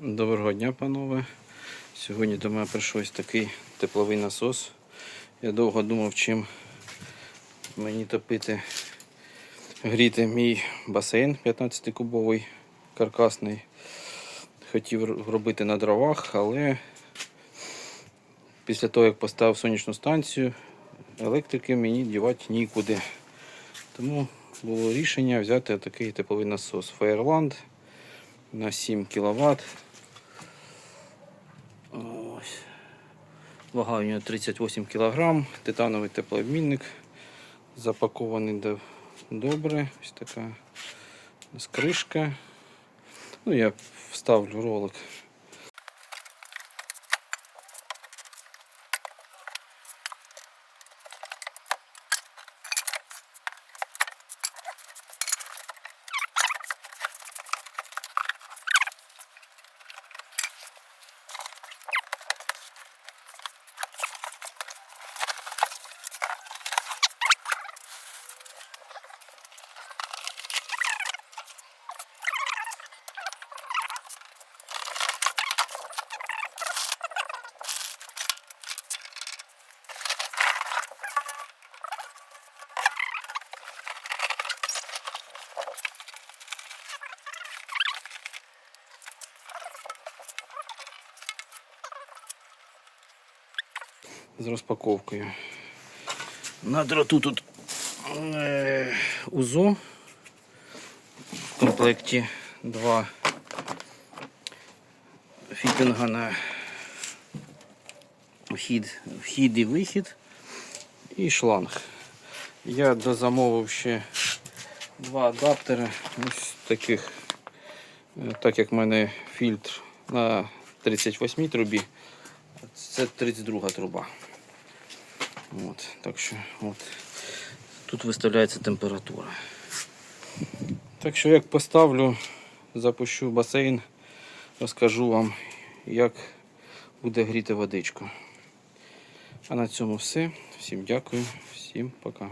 Доброго дня, панове. Сьогодні до мене прийшов ось такий тепловий насос. Я довго думав, чим мені топити, гріти мій басейн 15-кубовий каркасний. Хотів робити на дровах, але після того, як поставив сонячну станцію, електрики мені дівати нікуди. Тому було рішення взяти такий тепловий насос Fireland на 7 кВт. Вага у нього 38 кг, титановий теплообмінник, запакований добре. Ось така скришка. кришка. Ну, я вставлю ролик. З розпаковкою. На дроту тут е, УЗО. В комплекті два фітинга на вхід, вхід і вихід і шланг. Я дозамовив ще два адаптери ось таких, е, так як в мене фільтр на 38 трубі, це 32 труба. От, так що от, тут виставляється температура. Так що як поставлю, запущу басейн, розкажу вам, як буде гріти водичку. А на цьому все. Всім дякую, всім пока.